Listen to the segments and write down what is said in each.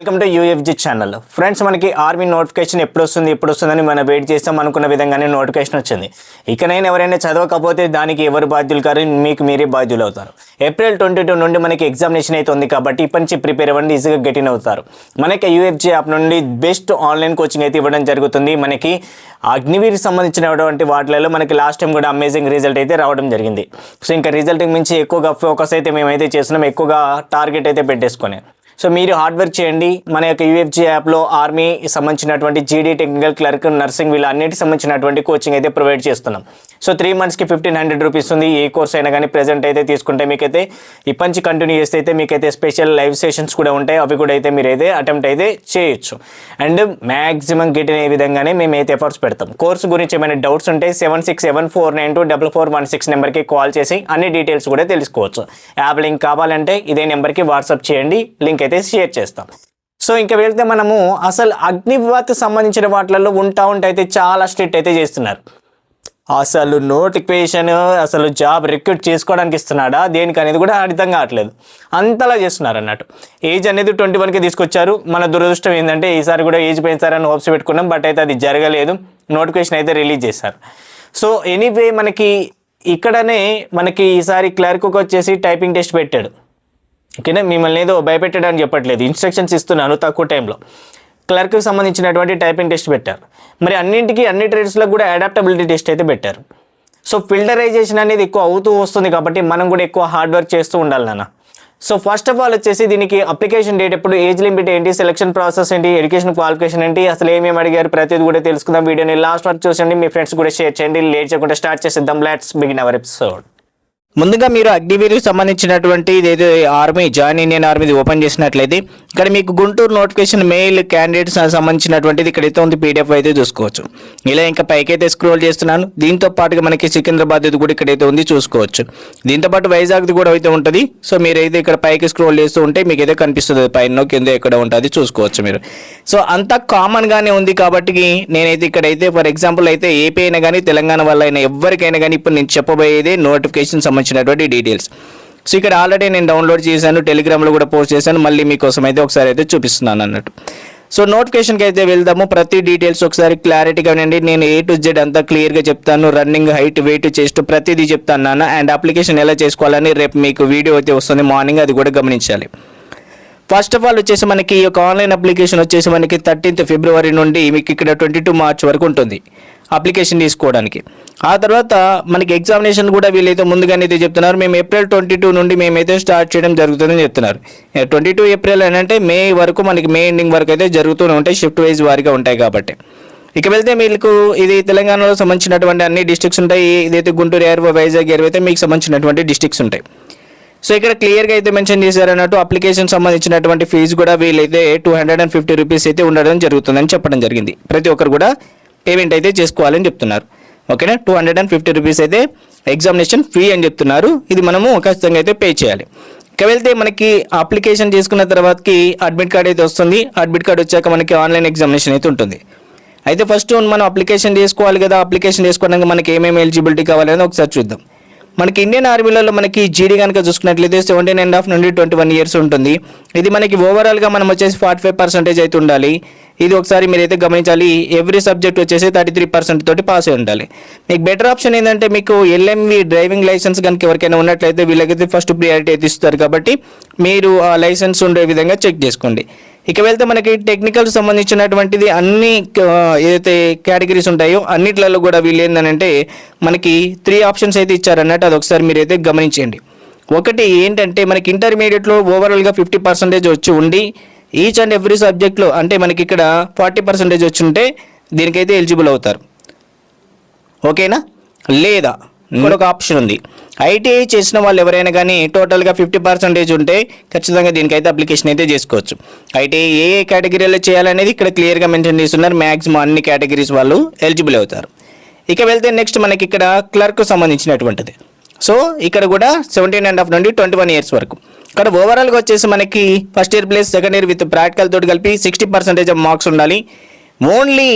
Welcome to UFG channel friends మనకి army notification ఎప్పుడు వస్తుంది ఎప్పుడు వస్తుందని మనం వెయిట్ చేస్తాం అనుకున్న విధంగానే నోటిఫికేషన్ వచ్చింది. ఇకనైనా ఎవరైనా చదవకపోతే దానికి ఎవరు బాధ్యులు కారు మీకు మీరే బాధ్యులు అవుతారు. ఏప్రిల్ ట్వంటీ టూ నుండి మనకి ఎగ్జామినేషన్ అయితే ఉంది కాబట్టి ఇప్పటి నుంచి ప్రిపేర్ అవ్వండి ఈజీగా గెటిన్ అవుతారు. మనకి యూఎఫ్జి యాప్ నుండి బెస్ట్ ఆన్లైన్ కోచింగ్ అయితే ఇవ్వడం జరుగుతుంది. మనకి అగ్నివీర్కి సంబంధించినటువంటి వాటిలలో మనకి లాస్ట్ టైం కూడా అమేజింగ్ రిజల్ట్ అయితే రావడం జరిగింది. సో ఇంకా రిజల్ట్ మించి ఎక్కువగా ఫోకస్ అయితే మేమైతే చేస్తున్నాం ఎక్కువగా టార్గెట్ అయితే పెట్టేసుకొని. సో మీరు హార్డ్ వర్క్ చేయండి. మన యొక్క యూఎఫ్జీ యాప్లో ఆర్మీ సంబంధించినటువంటి జీడీ టెక్నికల్ క్లర్క్ నర్సింగ్ వీళ్ళు అన్నిటికి సంబంధించినటువంటి కోచింగ్ అయితే ప్రొవైడ్ చేస్తున్నాం. సో త్రీ మంత్స్కి ఫిఫ్టీన్ హండ్రెడ్ రూపీస్ ఉంది. ఏ కోర్స్ అయినా కానీ ప్రెజెంట్ అయితే తీసుకుంటే మీకైతే ఇప్పటి నుంచి కంటిన్యూ చేస్తే అయితే మీకైతే స్పెషల్ లైవ్ సెషన్స్ కూడా ఉంటాయి. అవి కూడా అయితే మీరైతే అటెంప్ట్ అయితే చేయొచ్చు. అండ్ మ్యాక్సిమం గెట్ అనే విధంగానే మేము అయితే ఎఫర్ట్స్ పెడతాం. కోర్సు గురించి ఏమైనా డౌట్స్ ఉంటే seven six seven four nine two double four one six నెంబర్కి కాల్ చేసి అన్ని డీటెయిల్స్ కూడా తెలుసుకోవచ్చు. యాప్ లింక్ కావాలంటే ఇదే నెంబర్కి వాట్సాప్ చేయండి. లింక్ అయితే షేర్ చేస్తాం. సో ఇంకా వెళ్తే మనము అసలు అగ్నివాత్ సంబంధించిన వాటిలలో ఉంటా ఉంటే అయితే చాలా స్ట్రిక్ట్ అయితే చేస్తున్నారు. అసలు నోటిఫికేషన్ అసలు జాబ్ రిక్రూట్ చేసుకోవడానికి ఇస్తున్నాడా దేనికి అనేది కూడా అర్థం కావట్లేదు. అంతలా చేస్తున్నారు అన్నట్టు ఏజ్ అనేది ట్వంటీ వన్కి తీసుకొచ్చారు. మన దురదృష్టం ఏంటంటే ఈసారి కూడా ఏజ్ పెంచారని హోప్స్ పెట్టుకున్నాం బట్ అయితే అది జరగలేదు. నోటిఫికేషన్ అయితే రిలీజ్ చేశారు. సో ఎనీవే మనకి ఇక్కడనే మనకి ఈసారి క్లర్క్కి వచ్చేసి టైపింగ్ టెస్ట్ పెట్టాడు. ఓకేనా? మిమ్మల్ని ఏదో భయపెట్టడానికి చెప్పట్లేదు. ఇన్స్ట్రక్షన్స్ ఇస్తున్నాను తక్కువ టైంలో క్లర్క్కి సంబంధించినటువంటి టైపింగ్ టెస్ట్ పెట్టారు. మరి అన్నింటికి అన్ని ట్రేడ్స్లకు కూడా అడాప్టబిలిటీ టెస్ట్ అయితే పెట్టారు. సో ఫిల్టరైజేషన్ అనేది ఎక్కువ అవుతూ వస్తుంది కాబట్టి మనం కూడా ఎక్కువ హార్డ్ వర్క్ చేస్తూ ఉండాలి నాన్న. సో ఫస్ట్ ఆఫ్ ఆల్ వచ్చేసి దీనికి అప్లికేషన్ డేట్ ఎప్పుడు ఏజ్ లిమిట్ ఏంటి సెలక్షన్ ప్రాసెస్ ఏంటి ఎడ్యుకేషన్ క్వాలిఫికేషన్ ఏంటి అసలు ఏమేమి అడిగారు ప్రతిదీ కూడా తెలుసుకుందాం. వీడియోని లాస్ట్ వరకు చూసండి మీ ఫ్రెండ్స్ కూడా షేర్ చేయండి. లేట్ చేయకుండా స్టార్ట్ చేసేద్దాం. లెట్స్ బిగిన్ అవర్ ఎపిసోడ్ ముందుగా మీరు అగ్నివీర్కి సంబంధించినటువంటి ఏదో army join Indian army open చేసినట్లయితే ఇక్కడ మీకు గుంటూరు నోటిఫికేషన్ మెయిల్ క్యాండిడేట్స్ సంబంధించినటువంటిది ఇక్కడైతే ఉంది పీడిఎఫ్ అయితే చూసుకోవచ్చు. ఇలా ఇంకా పైకైతే స్క్రోల్ చేస్తున్నాను. దీంతో పాటుగా మనకి సికింద్రాబాద్ ఇది కూడా ఇక్కడైతే ఉంది చూసుకోవచ్చు. దీంతో పాటు వైజాగ్ది కూడా అయితే ఉంటుంది. సో మీరైతే ఇక్కడ పైకి స్క్రోల్ చేస్తూ ఉంటే మీకు అయితే కనిపిస్తుంది పైన కింద ఎక్కడ ఉంటుంది చూసుకోవచ్చు మీరు. సో అంతా కామన్గానే ఉంది కాబట్టి నేనైతే ఇక్కడైతే ఫర్ ఎగ్జాంపుల్ అయితే ఏపీ అయినా కానీ తెలంగాణ వల్ల అయినా ఎవరికైనా కానీ ఇప్పుడు నేను చెప్పబోయేది నోటిఫికేషన్ సంబంధించినటువంటి డీటెయిల్స్ సో ఇక్కడ ఆల్రెడీ నేను డౌన్లోడ్ చేశాను టెలిగ్రామ్లో కూడా పోస్ట్ చేశాను మళ్ళీ మీకోసం అయితే ఒకసారి అయితే చూపిస్తున్నాను అన్నట్టు. సో నోటిఫికేషన్కి అయితే వెళ్దాము ప్రతి డీటెయిల్స్ ఒకసారి క్లారిటీగా వినండి నేను ఏ టు జెడ్ అంతా క్లియర్గా చెప్తాను రన్నింగ్ హైట్ వెయిట్ చేస్ట్ ప్రతిదీ చెప్తాను నాన్న. అండ్ అప్లికేషన్ ఎలా చేసుకోవాలని రేపు మీకు వీడియో అయితే వస్తుంది మార్నింగ్ అది కూడా గమనించాలి. ఫస్ట్ ఆఫ్ ఆల్ వచ్చేసి మనకి ఈ యొక్క ఆన్లైన్ అప్లికేషన్ వచ్చేసి మనకి థర్టీన్త్ ఫిబ్రవరి నుండి మీకు ఇక్కడ ట్వంటీ టూ మార్చ్ వరకు ఉంటుంది. అప్లికేషన్ తీసుకోవడానికి. ఆ తర్వాత మనకి ఎగ్జామినేషన్ కూడా వీళ్ళైతే ముందుగానే అయితే చెప్తున్నారు. మేము ఏప్రిల్ ట్వంటీ టూ నుండి మేమైతే స్టార్ట్ చేయడం జరుగుతుందని చెప్తున్నారు. ట్వంటీ టూ ఏప్రిల్ అని అంటే మే వరకు మనకి మే ఎండింగ్ వరకు అయితే జరుగుతూనే ఉంటాయి. షిఫ్ట్ వైజ్ వారిగా ఉంటాయి కాబట్టి. ఇక వెళ్తే మీకు ఇది తెలంగాణలో సంబంధించినటువంటి అన్ని డిస్ట్రిక్ట్స్ ఉంటాయి. ఇదైతే గుంటూరు ఎయిర్ వైజాగ్ ఎయిర్ అయితే మీకు సంబంధించినటువంటి డిస్ట్రిక్ట్స్ ఉంటాయి. సో ఇక్కడ క్లియర్గా అయితే మెన్షన్ చేశారు అన్నట్టు అప్లికేషన్ సంబంధించినటువంటి ఫీజు కూడా వీళ్ళైతే two hundred and fifty rupees అయితే ఉండడం జరుగుతుందని చెప్పడం జరిగింది. ప్రతి ఒక్కరు కూడా పేమెంట్ అయితే చేసుకోవాలని చెప్తున్నారు. ఓకేనా? Two hundred and fifty rupees అయితే ఎగ్జామినేషన్ ఫీ అని చెప్తున్నారు. ఇది మనము ఖచ్చితంగా అయితే పే చేయాలి. ఇక వెళ్తే మనకి అప్లికేషన్ చేసుకున్న తర్వాతకి అడ్మిట్ కార్డ్ అయితే వస్తుంది. అడ్మిట్ కార్డ్ వచ్చాక మనకి ఆన్లైన్ ఎగ్జామినేషన్ అయితే ఉంటుంది. అయితే ఫస్ట్ మనం అప్లికేషన్ చేసుకోవాలి కదా. అప్లికేషన్ చేసుకోవడానికి మనకి ఏమేమి ఎలిజిబిలిటీ కావాలని ఒకసారి చూద్దాం. మనకి ఇండియన్ ఆర్మీలలో మనకి జీడీ కనుక చూసుకున్నట్లయితే సెవెంటీన్ అండ్ హాఫ్ నుండి ట్వంటీ వన్ ఇయర్స్ ఉంటుంది. ఇది మనకి ఓవరాల్గా మనం వచ్చేసి ఫార్టీ ఫైవ్ పర్సెంటేజ్ అయితే ఉండాలి. ఇది ఒకసారి మీరైతే గమనించాలి. ఎవ్రీ సబ్జెక్ట్ వచ్చేసి థర్టీ త్రీ పర్సెంట్ తోటి పాస్ అయి ఉండాలి. మీకు బెటర్ ఆప్షన్ ఏంటంటే మీకు ఎల్ఎంవి డ్రైవింగ్ లైసెన్స్ కనుక ఎవరికైనా ఉన్నట్లయితే వీళ్ళకైతే ఫస్ట్ ప్రియారిటీ అయితే ఇస్తారు కాబట్టి మీరు ఆ లైసెన్స్ ఉండే విధంగా చెక్ చేసుకోండి. ఇక వెళ్తే మనకి టెక్నికల్ సంబంధించినటువంటిది అన్ని ఏదైతే కేటగిరీస్ ఉంటాయో అన్నిట్లలో కూడా వీళ్ళు ఏంటంటే మనకి త్రీ ఆప్షన్స్ అయితే ఇచ్చారన్నట్టు అది ఒకసారి మీరైతే గమనించండి ఒకటి ఏంటంటే మనకి ఇంటర్మీడియట్లో ఓవరాల్గా ఫిఫ్టీ పర్సెంటేజ్ వచ్చి ఉండి ఈచ్ అండ్ ఎవ్రీ సబ్జెక్ట్లో అంటే మనకి ఇక్కడ ఫార్టీ పర్సెంటేజ్ వచ్చి ఉంటే దీనికైతే ఎలిజిబుల్ అవుతారు. ఓకేనా? లేదా? ఇంకొక ఆప్షన్ ఉంది. ఐటీఐ చేసిన వాళ్ళు ఎవరైనా కానీ టోటల్గా ఫిఫ్టీ పర్సెంటేజ్ ఉంటే ఖచ్చితంగా దీనికైతే అప్లికేషన్ అయితే చేసుకోవచ్చు. ఐటీఐ ఏ ఏ కేటగిరీలో చేయాలనేది ఇక్కడ క్లియర్గా మెన్షన్ చేస్తున్నారు. మ్యాక్సిమం అన్ని కేటగిరీస్ వాళ్ళు ఎలిజిబుల్ అవుతారు. ఇక వెళ్తే నెక్స్ట్ మనకి ఇక్కడ క్లర్క్ సంబంధించినటువంటిది. సో ఇక్కడ కూడా సెవెంటీన్ అండ్ హాఫ్ నుండి ట్వంటీ వన్ ఇయర్స్ వరకు. ఇక్కడ ఓవరాల్గా వచ్చేసి మనకి first year place second year with practical తోటి కలిపి సిక్స్టీ పర్సెంటేజ్ ఆఫ్ మార్క్స్ ఉండాలి. ఓన్లీ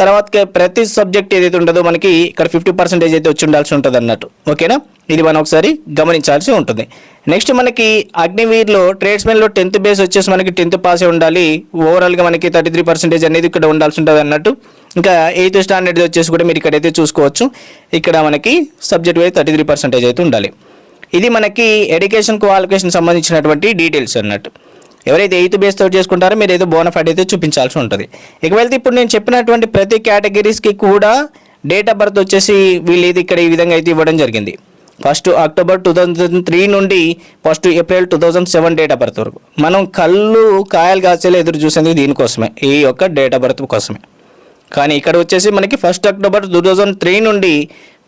తర్వాత ప్రతి సబ్జెక్ట్ ఏదైతే ఉంటుందో మనకి ఇక్కడ ఫిఫ్టీ పర్సెంటేజ్ అయితే వచ్చి ఉండాల్సి ఉంటుంది అన్నట్టు ఓకేనా? ఇది మనం ఒకసారి గమనించాల్సి ఉంటుంది. నెక్స్ట్ మనకి అగ్నివీర్లో ట్రేడ్స్మెన్లో టెన్త్ బేస్ వచ్చేసి మనకి టెన్త్ పాస్ ఉండాలి. ఓవరాల్గా మనకి థర్టీ త్రీ పర్సెంటేజ్ అనేది ఇక్కడ ఉండాల్సి ఉంటుంది అన్నట్టు. ఇంకా ఎయిత్ స్టాండర్డ్ వచ్చేసి కూడా మీరు ఇక్కడైతే చూసుకోవచ్చు. ఇక్కడ మనకి subject wise thirty three percentage అయితే ఉండాలి. ఇది మనకి ఎడ్యుకేషన్ క్వాలిఫికేషన్ సంబంధించినటువంటి డీటెయిల్స్ అన్నట్టు. ఎవరైతే ఎయిత్ బేస్ తోటి చేసుకుంటారో మీరు ఏదో బోనఫైడ్ అయితే చూపించాల్సి ఉంటుంది. ఇక వెళ్తే ఇప్పుడు నేను చెప్పినటువంటి ప్రతి కేటగిరీస్కి కూడా డేట్ ఆఫ్ బర్త్ వచ్చేసి వీళ్ళు ఇది ఇక్కడ ఈ విధంగా అయితే ఇవ్వడం జరిగింది. First October two thousand three నుండి first April two thousand seven date of birth వరకు. మనం కళ్ళు కాయలు కాచేలా ఎదురు చూసేందుకు దీనికోసమే ఈ యొక్క డేట్ ఆఫ్ బర్త్ కోసమే. కానీ ఇక్కడ వచ్చేసి మనకి first October two thousand three నుండి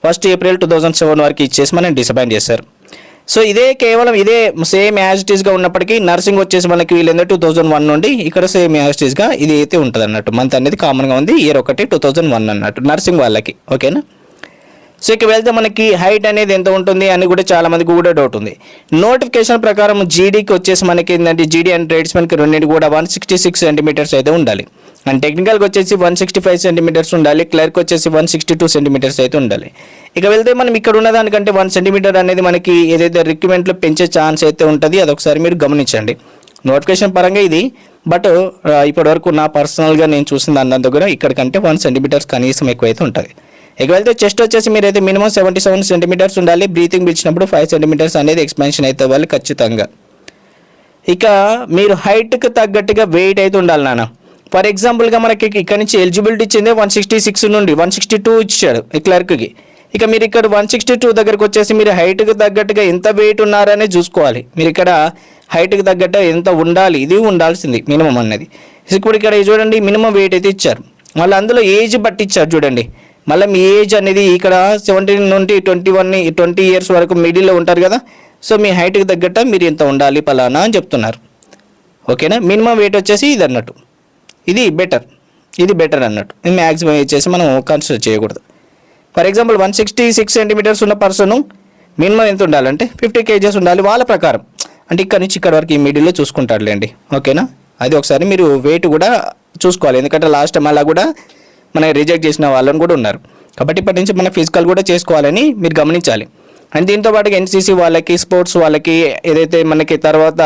first April two thousand seven వరకు ఇచ్చేసి మనం డిసపాయింట్ చేశారు. సో ఇదే కేవలం ఇదే సేమ్ యాజ్ ఇట్ ఈస్గా ఉన్నప్పటికీ నర్సింగ్ వచ్చేసి మనకి వీళ్ళందరూ టూ థౌజండ్ వన్ నుండి ఇక్కడ సేమ్ యాజ్ ఇట్ ఈస్గా ఇది అయితే ఉంటుంది అన్నట్టు మంత్ అనేది కామన్గా ఉంది ఇయర్ ఒకటి టూ థౌజండ్ వన్ అన్నట్టు. నర్సింగ్ వాళ్ళకి ఓకేనా సో ఇక వెళ్తే మనకి హైట్ అనేది ఎంత ఉంటుంది అని కూడా చాలా మందికి కూడా డౌట్ ఉంది. నోటిఫికేషన్ ప్రకారం జీడీకి వచ్చేసి మనకి ఏంటంటే జీడీ అండ్ ట్రేడ్స్మెన్కి రెండింటి కూడా వన్ సిక్స్టీ సిక్స్ సెంటీమీటర్స్ అయితే ఉండాలి. అండ్ టెక్నికల్కి వచ్చేసి వన్ సిక్స్టీ ఫైవ్ సెంటీమీటర్స్ ఉండాలి క్లర్క్ వచ్చేసి వన్ సిక్స్టీ టూ సెంటీమీటర్స్ అయితే ఉండాలి. ఇక వెళ్తే మనం ఇక్కడ ఉన్న దానికంటే వన్ సెంటీమీటర్ అనేది మనకి ఏదైతే రిక్రూట్మెంట్లో పెంచే ఛాన్స్ అయితే ఉంటుంది అదొకసారి మీరు గమనించండి. నోటిఫికేషన్ పరంగా ఇది బట్ ఇప్పటివరకు నా పర్సనల్గా నేను చూసిన దాని దగ్గర ఇక్కడికంటే వన్ సెంటీమీటర్స్ కనీసం ఎక్కువైతే ఉంటుంది. ఇక వెళ్తే చెస్ట్ వచ్చేసి మీరైతే మినిమం సెవెంటీ సెవెన్ సెంటీమీటర్స్ ఉండాలి. బ్రీతింగ్ పిలిచినప్పుడు ఫైవ్ సెంటీమీటర్స్ అనేది ఎక్స్పాన్షన్ అయితే వాళ్ళు ఖచ్చితంగా. ఇక మీరు హైట్కి తగ్గట్టుగా వెయిట్ అయితే ఉండాలి నాన్న. ఫర్ ఎగ్జాంపుల్గా మనకి ఇక్కడ నుంచి ఎలిజిబిలిటీ ఇచ్చింది వన్ సిక్స్టీ సిక్స్ నుండి వన్ సిక్స్టీ టూ ఇచ్చాడు ఈ క్లర్క్కి ఇక మీరు ఇక్కడ వన్ సిక్స్టీ టూ దగ్గరకు వచ్చేసి మీరు హైట్కి తగ్గట్టుగా ఎంత వెయిట్ ఉన్నారనే చూసుకోవాలి. మీరు ఇక్కడ హైట్కి తగ్గట్టు ఎంత ఉండాలి ఇది ఉండాల్సింది మినిమం అన్నది. ఇప్పుడు ఇక్కడ చూడండి మినిమం వెయిట్ అయితే ఇచ్చారు. మళ్ళీ అందులో ఏజ్ బట్టి ఇచ్చారు చూడండి. మళ్ళీ మీ ఏజ్ అనేది ఇక్కడ సెవెంటీన్ నుండి ట్వంటీ వన్ ట్వంటీ ఇయర్స్ వరకు మిడిల్లో ఉంటారు కదా? సో మీ హైట్కి తగ్గట్టు మీరు ఇంత ఉండాలి పలానా అని చెప్తున్నారు. ఓకేనా? మినిమం వెయిట్ వచ్చేసి ఇది అన్నట్టు. ఇది బెటర్ ఇది బెటర్ అన్నట్టు. మ్యాక్సిమం వచ్చేసి మనం కన్సిడర్ చేయకూడదు. For example one sixty six centimetres ఉన్న పర్సన్ మినిమం ఎంత ఉండాలంటే ఫిఫ్టీ కేజెస్ ఉండాలి వాళ్ళ ప్రకారం. అంటే ఇక్కడ నుంచి ఇక్కడ వరకు ఈ మిడిల్లో చూసుకుంటారులేండి. ఓకేనా? అది ఒకసారి మీరు వెయిట్ కూడా చూసుకోవాలి. ఎందుకంటే లాస్ట్ టైం అలా కూడా మన రిజెక్ట్ చేసిన వాళ్ళని కూడా ఉన్నారు. కాబట్టి ఇప్పటి నుంచి మన ఫిజికల్ కూడా చేసుకోవాలని మీరు గమనించాలి. అండ్ దీంతో పాటు ఎన్సీసీ వాళ్ళకి స్పోర్ట్స్ వాళ్ళకి ఏదైతే మనకి తర్వాత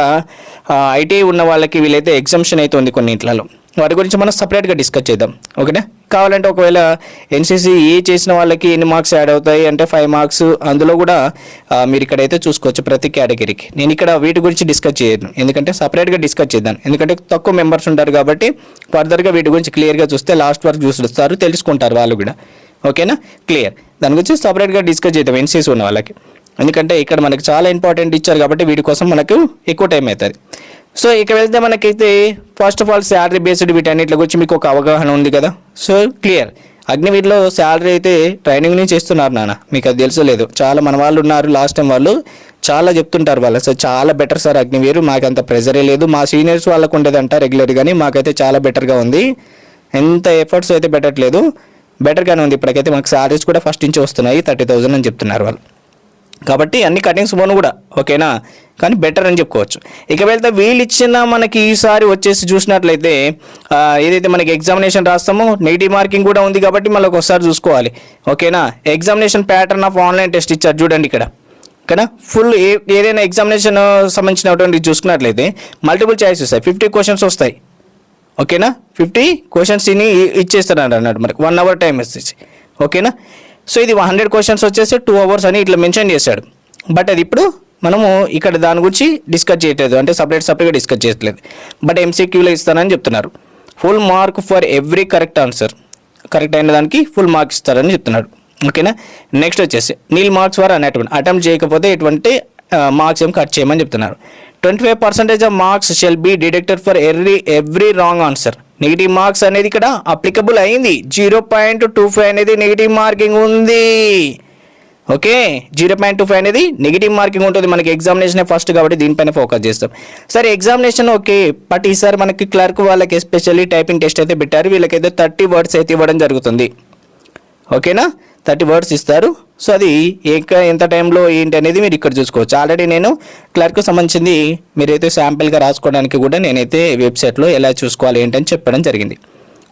ఐటీఐ ఉన్న వాళ్ళకి వీళ్ళైతే ఎగ్జామ్షన్ అయితే ఉంది కొన్నింట్లలో వాటి గురించి మనం సపరేట్గా డిస్కస్ చేద్దాం. ఓకేనా? కావాలంటే ఒకవేళ ఎన్సీసీ ఏ చేసిన వాళ్ళకి ఎన్ని మార్క్స్ యాడ్ అవుతాయి అంటే ఫైవ్ మార్క్స్ అందులో కూడా మీరు ఇక్కడైతే చూసుకోవచ్చు ప్రతి కేటగిరీకి. నేను ఇక్కడ వీటి గురించి డిస్కస్ చేయను. ఎందుకంటే సపరేట్గా డిస్కస్ చేద్దాం. ఎందుకంటే తక్కువ మెంబర్స్ ఉంటారు కాబట్టి ఫర్దర్గా వీటి గురించి క్లియర్గా చూస్తే లాస్ట్ వరకు చూస్తారు తెలుసుకుంటారు వాళ్ళు కూడా. ఓకేనా? క్లియర్. దాని గురించి సపరేట్గా డిస్కస్ చేద్దాం ఎన్సీసీ ఉన్న వాళ్ళకి. ఎందుకంటే ఇక్కడ మనకి చాలా ఇంపార్టెంట్ ఇచ్చారు కాబట్టి వీటి కోసం మనకు ఎక్కువ టైం అవుతుంది. సో ఇక వెళ్తే మనకైతే first of all salary based వీటన్నిటి గురించి మీకు ఒక అవగాహన ఉంది కదా? సో క్లియర్ అగ్నివీర్లో శాలరీ అయితే ట్రైనింగ్ నుంచి ఇస్తున్నారు నాన్న. మీకు అది తెలుసలేదు చాలా మన వాళ్ళు ఉన్నారు లాస్ట్ టైం వాళ్ళు. చాలా చెప్తుంటారు వాళ్ళు. సో చాలా బెటర్ సార్ అగ్నివీరు మాకు అంత ప్రెజరే లేదు. మా సీనియర్స్ వాళ్ళకు ఉండేదంట రెగ్యులర్ కానీ మాకైతే చాలా బెటర్గా ఉంది. ఎంత ఎఫర్ట్స్ అయితే పెట్టట్లేదు. బెటర్గానే ఉంది. ఇప్పటికైతే మాకు శాలరీస్ కూడా ఫస్ట్ నుంచి వస్తున్నాయి. థర్టీ థౌజండ్ అని చెప్తున్నారు వాళ్ళు. కాబట్టి అన్ని కటింగ్స్ పోను కూడా ఓకేనా? కానీ బెటర్ అని చెప్పుకోవచ్చు. ఇక వెళ్తే వీళ్ళు ఇచ్చిన మనకి ఈసారి వచ్చేసి చూసినట్లయితే ఏదైతే మనకి ఎగ్జామినేషన్ రాస్తామో నెగిటివ్ మార్కింగ్ కూడా ఉంది కాబట్టి మళ్ళీ ఒకసారి చూసుకోవాలి. ఓకేనా? Examination pattern of online test ఇచ్చారు చూడండి ఇక్కడ. ఓకేనా? ఫుల్ ఏ ఏదైనా ఎగ్జామినేషన్ సంబంధించినటువంటి చూసుకున్నట్లయితే మల్టిపుల్ చాయిస్ వస్తాయి. ఫిఫ్టీ క్వశ్చన్స్ వస్తాయి. ఓకేనా? ఫిఫ్టీ క్వశ్చన్స్ ఇచ్చేస్తారు అన్నట్టు మనకి. వన్ అవర్ టైం ఇచ్చేసి ఓకేనా? సో ఇది హండ్రెడ్ క్వశ్చన్స్ వచ్చేసి టూ అవర్స్ అని ఇట్లా మెన్షన్ చేశాడు. బట్ అది ఇప్పుడు మనము ఇక్కడ దాని గురించి డిస్కస్ చేయట్లేదు. అంటే సపరేట్ సపరేట్గా డిస్కస్ చేయట్లేదు. బట్ ఎంసీక్యూలో ఇస్తానని చెప్తున్నారు. Full mark for every correct answer correct అయిన దానికి ఫుల్ మార్క్స్ ఇస్తారని చెప్తున్నాడు. ఓకేనా నెక్స్ట్ వచ్చేసి నీల్ మార్క్స్ ఫర్ అనేటువంటి అటెంప్ట్ చేయకపోతే ఎటువంటి మార్క్స్ ఏం కట్ చేయమని చెప్తున్నారు. Twenty five percentage of marks shall be deducted for every every wrong answer negative marks అనేది ఇక్కడ అప్లికబుల్ అయింది. జీరో పాయింట్ టూ ఫైవ్ అనేది నెగిటివ్ మార్కింగ్ ఉంది. Okay zero point two five అనేది నెగిటివ్ మార్కింగ్ ఉంటుంది. మనకి ఎగ్జామినేషన్ ఫస్ట్ కాబట్టి దీనిపైన ఫోకస్ చేస్తాం. సరే ఎగ్జామినేషన్ ఓకే. బట్ ఈసారి మనకి క్లర్క్ వాళ్ళకి ఎస్పెషల్లీ టైపింగ్ టెస్ట్ అయితే పెట్టారు. వీళ్ళకైతే థర్టీ వర్డ్స్ అయితే ఇవ్వడం జరుగుతుంది. ఓకేనా థర్టీ వర్డ్స్ ఇస్తారు. సో అది ఇంకా ఎంత టైంలో ఏంటి అనేది మీరు ఇక్కడ చూసుకోవచ్చు. ఆల్రెడీ నేను క్లర్క్ సంబంధించింది మీరైతే శాంపిల్గా రాసుకోవడానికి కూడా నేనైతే వెబ్సైట్లో ఎలా చూసుకోవాలి ఏంటని చెప్పడం జరిగింది.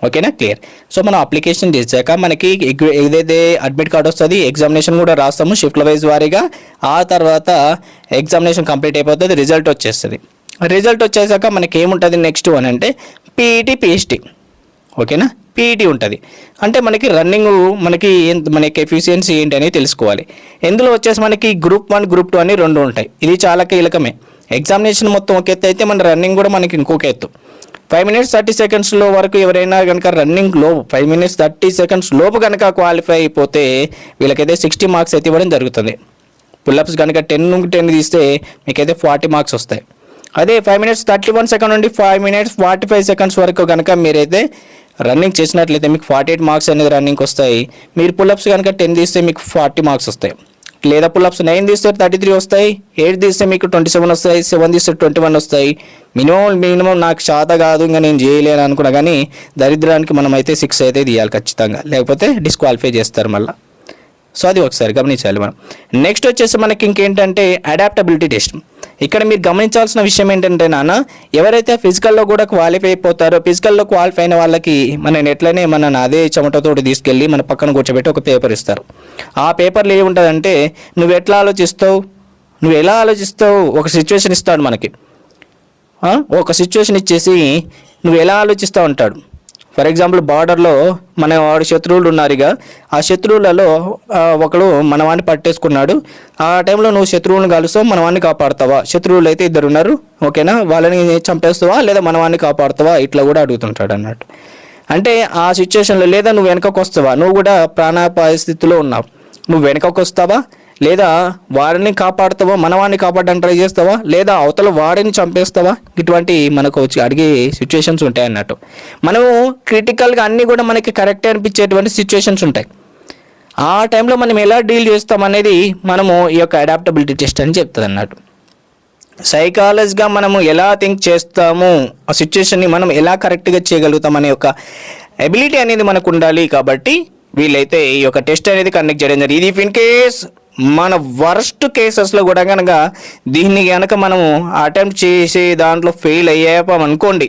ఓకేనా క్లియర్ సో మనం అప్లికేషన్ చేశాక మనకి ఎగ్- ఏదైతే అడ్మిట్ కార్డ్ వస్తుంది ఎగ్జామినేషన్ కూడా రాస్తాము. షిఫ్ట్ల వైజ్ వారీగా ఆ తర్వాత ఎగ్జామినేషన్ కంప్లీట్ అయిపోతుంది రిజల్ట్ వచ్చేస్తుంది. రిజల్ట్ వచ్చేసాక మనకి ఏముంటుంది నెక్స్ట్ అని అంటే పీఈటీ పిహెచ్టీ ఓకేనా? పీఈటీ ఉంటుంది. అంటే మనకి రన్నింగ్ మనకి ఎంత మనకి ఎఫిషియన్సీ ఏంటి అనేది తెలుసుకోవాలి. ఇందులో వచ్చేసి మనకి గ్రూప్ వన్ గ్రూప్ టూ అని రెండు ఉంటాయి. ఇది చాలా కీలకమే. ఎగ్జామినేషన్ మొత్తం ఒక ఎత్తు అయితే మన రన్నింగ్ కూడా మనకి ఇంకొక ఎత్తు. ఫైవ్ మినిట్స్ థర్టీ సెకండ్స్లో వరకు ఎవరైనా కనుక రన్నింగ్లో ఫైవ్ మినిట్స్ థర్టీ సెకండ్స్ లోపు కనుక క్వాలిఫై అయిపోతే వీళ్ళకైతే సిక్స్టీ మార్క్స్ అయితే ఇవ్వడం జరుగుతుంది. పుల్అప్స్ కనుక టెన్ టెన్ తీస్తే మీకైతే ఫార్టీ మార్క్స్ వస్తాయి. అదే five minutes thirty one second నుండి five minutes forty five seconds వరకు కనుక మీరైతే రన్నింగ్ చేసినట్లయితే మీకు ఫార్టీ ఎయిట్ మార్క్స్ అనేది రన్నింగ్కి వస్తాయి. మీరు పుల్అప్స్ కనుక టెన్ తీస్తే మీకు ఫార్టీ మార్క్స్ వస్తాయి. లేదా పుల్అప్స్ నైన్ తీస్తే థర్టీ త్రీ వస్తాయి. ఎయిట్ తీస్తే మీకు ట్వంటీ సెవెన్ వస్తాయి. సెవెన్ తీస్తే ట్వంటీ వన్ వస్తాయి. మినిమం మినిమం నాకు శాత కాదు ఇంకా నేను చేయలేను అనుకున్నా కానీ దరిద్రానికి మనం అయితే సిక్స్ అయితే తీయాలి ఖచ్చితంగా. లేకపోతే డిస్క్వాలిఫై చేస్తారు మళ్ళీ. సో అది ఒకసారి గమనించాలి మనం. నెక్స్ట్ వచ్చేసి మనకి ఇంకేంటంటే అడాప్టబిలిటీ టెస్ట్ ఇక్కడ మీరు గమనించాల్సిన విషయం ఏంటంటే నాన్న ఎవరైతే ఫిజికల్లో కూడా క్వాలిఫై అయిపోతారో ఫిజికల్లో క్వాలిఫై అయిన వాళ్ళకి మన ఎట్లనే మన అదే చెమటతోటి తీసుకెళ్ళి మన పక్కన కూర్చోబెట్టి ఒక పేపర్ ఇస్తారు. ఆ పేపర్లో ఏముంటుందంటే నువ్వు ఎట్లా ఆలోచిస్తావు? నువ్వు ఎలా ఆలోచిస్తావు? ఒక సిచ్యువేషన్ ఇస్తాడు మనకి. ఒక సిచ్యువేషన్ ఇచ్చేసి నువ్వు ఎలా ఆలోచిస్తావు? అంటాడు. ఫర్ ఎగ్జాంపుల్ బార్డర్లో మన వాడు శత్రువులు ఉన్నారు ఇక ఆ శత్రువులలో ఆ, ఒకడు మనవాడిని పట్టేసుకున్నాడు. ఆ టైంలో నువ్వు శత్రువులను కలుస్తావు మనవాడిని కాపాడుతావా? శత్రువులు అయితే ఇద్దరు ఉన్నారు ఓకేనా? వాళ్ళని చంపేస్తావా లేదా మనవాడిని కాపాడుతావా? ఇట్లా కూడా అడుగుతుంటాడు అన్నట్టు. అంటే ఆ సిచ్యువేషన్లో లేదా నువ్వు వెనకకు వస్తావా? నువ్వు కూడా ప్రాణాపాయ స్థితిలో ఉన్నావు. నువ్వు వెనకకు వస్తావా? లేదా వారిని కాపాడుతావా? మనవాడిని కాపాడడానికి ట్రై చేస్తావా? లేదా అవతల వాడిని చంపేస్తావా? ఇటువంటి మనకు వచ్చి అడిగే సిచ్యువేషన్స్ ఉంటాయి అన్నట్టు. మనము క్రిటికల్గా అన్నీ కూడా మనకి కరెక్ట్ అనిపించేటువంటి సిచ్యువేషన్స్ ఉంటాయి. ఆ టైంలో మనం ఎలా డీల్ చేస్తాం అనేది మనము ఈ యొక్క అడాప్టబిలిటీ టెస్ట్ అని చెప్తుంది అన్నట్టు. సైకాలజీగా మనము ఎలా థింక్ చేస్తాము? ఆ సిచ్యువేషన్ని మనం ఎలా కరెక్ట్గా చేయగలుగుతాం అనే ఒక ఎబిలిటీ అనేది మనకు ఉండాలి కాబట్టి వీళ్ళైతే ఈ యొక్క టెస్ట్ అనేది కండక్ట్ చేయడం జరిగింది. ఇది ఇన్ కేస్ మన వర్స్ట్ కేసెస్లో కూడా కనుక దీన్ని కనుక మనము అటెంప్ట్ చేసే దాంట్లో ఫెయిల్ అయ్యామనుకోండి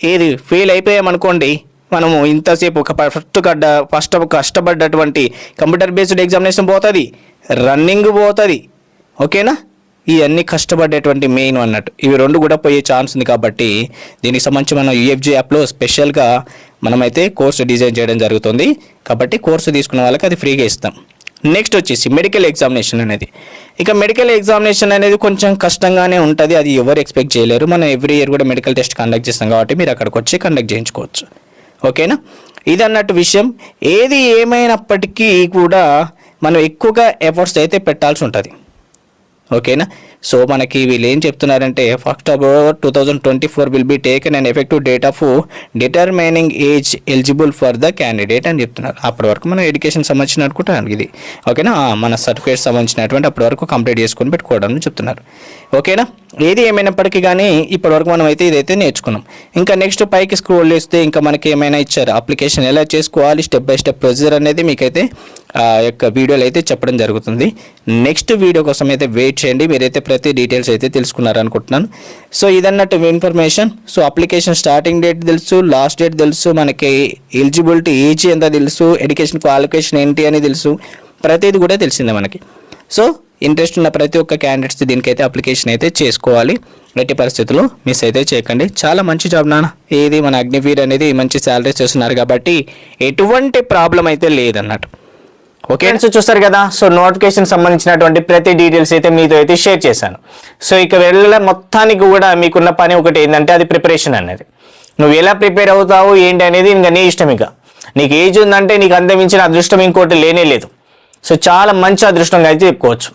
ఏది? ఫెయిల్ అయిపోయామనుకోండి మనము ఇంతసేపు ఒక ఫస్ట్ కడ్డ ఫస్ట్ కష్టపడ్డటువంటి కంప్యూటర్ బేస్డ్ ఎగ్జామినేషన్ పోతుంది. రన్నింగ్ పోతుంది. ఓకేనా? ఇవన్నీ కష్టపడేటువంటి మెయిన్ అన్నట్టు. ఇవి రెండు కూడా పోయే ఛాన్స్ ఉంది కాబట్టి దీనికి సంబంధించి మనం యూఎఫ్జీ యాప్లో స్పెషల్గా మనమైతే కోర్సు డిజైన్ చేయడం జరుగుతుంది. కాబట్టి కోర్సు తీసుకున్న వాళ్ళకి అది ఫ్రీగా ఇస్తాం. నెక్స్ట్ వచ్చేసి మెడికల్ ఎగ్జామినేషన్ అనేది. ఇక మెడికల్ ఎగ్జామినేషన్ అనేది కొంచెం కష్టంగానే ఉంటుంది అది ఎవరు ఎక్స్పెక్ట్ చేయలేరు. మనం ఎవ్రీ ఇయర్ కూడా మెడికల్ టెస్ట్ కండక్ట్ చేస్తాం కాబట్టి మీరు అక్కడికి వచ్చి కండక్ట్ చేయించుకోవచ్చు. ఓకేనా ఇది అన్నట్టు విషయం. ఏది ఏమైనప్పటికీ కూడా మనం ఎక్కువగా ఎఫర్ట్స్ అయితే పెట్టాల్సి ఉంటుంది. ఓకేనా సో మనకి వీళ్ళు ఏం చెప్తున్నారంటే first October two thousand twenty four will be taken and effective date of determining age eligible for the candidate అని చెప్తున్నారు. అప్పటి వరకు మనం ఎడ్యుకేషన్ సంబంధించిన అనుకుంటాను ఇది. ఓకేనా మన సర్టిఫికేట్ సంబంధించినటువంటి అప్పటి వరకు కంప్లీట్ చేసుకొని పెట్టుకోవడం చెప్తున్నారు. ఓకేనా ఏది ఏమైనప్పటికీ కానీ ఇప్పటి వరకు మనం అయితే ఇదైతే నేర్చుకున్నాం. ఇంకా నెక్స్ట్ పైకి స్క్రోల్ చేస్తే ఇంకా మనకి ఏమైనా ఇచ్చారు? అప్లికేషన్ ఎలా చేసుకోవాలి? స్టెప్ బై స్టెప్ ప్రొసీజర్ అనేది మీకైతే ఆ యొక్క వీడియోలు అయితే చెప్పడం జరుగుతుంది. నెక్స్ట్ వీడియో కోసం అయితే వెయిట్ చేయండి. మీరైతే ప్రతి డీటెయిల్స్ అయితే తెలుసుకున్నారు అనుకుంటున్నాను so ఇదన్నట్టు information so application starting date తెలుసు లాస్ట్ డేట్ తెలుసు మనకి ఎలిజిబిలిటీ ఏజ్ ఎంత తెలుసు ఎడ్యుకేషన్ క్వాలిఫికేషన్ ఏంటి అని తెలుసు ప్రతిది కూడా తెలిసిందే మనకి. సో ఇంట్రెస్ట్ ఉన్న ప్రతి ఒక్క క్యాండిడేట్స్ దీనికైతే అప్లికేషన్ అయితే చేసుకోవాలి. ఎట్టి పరిస్థితుల్లో మిస్ అయితే చేయకండి. చాలా మంచి జాబ్ నాన్న. ఏది మన అగ్నివీర్ అనేది మంచి శాలరీస్ చేస్తున్నారు కాబట్టి ఎటువంటి ప్రాబ్లం అయితే లేదన్నట్టు. ఓకే సో చూస్తారు కదా? సో నోటిఫికేషన్ సంబంధించినటువంటి ప్రతి డీటెయిల్స్ అయితే మీతో అయితే షేర్ చేశాను. సో ఇక వెళ్ళ మొత్తానికి కూడా మీకున్న పని ఒకటి ఏంటంటే అది ప్రిపరేషన్ అనేది. నువ్వు ఎలా ప్రిపేర్ అవుతావు ఏంటి అనేది ఇంకా నీ ఇష్టం ఇక. నీకు ఏజ్ ఉందంటే నీకు అందమించిన అదృష్టం ఇంకోటి లేనే లేదు. సో చాలా మంచి అదృష్టంగా అయితే చెప్పుకోవచ్చు.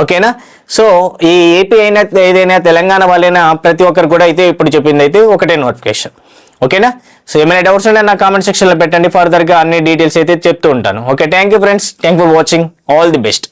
ఓకేనా సో ఈ ఏపీ అయినా ఏదైనా తెలంగాణ వాళ్ళైనా ప్రతి ఒక్కరు కూడా అయితే ఇప్పుడు చెప్పింది అయితే ఒకటే నోటిఫికేషన్ ఓకేనా? సో ఏమైనా డౌట్స్ ఉంటే నా కామెంట్ సెక్షన్లో పెట్టండి. ఫర్దర్గా అన్ని డీటెయిల్స్ అయితే చెప్తూ ఉంటాను. Okay thank you friends thank for watching all the best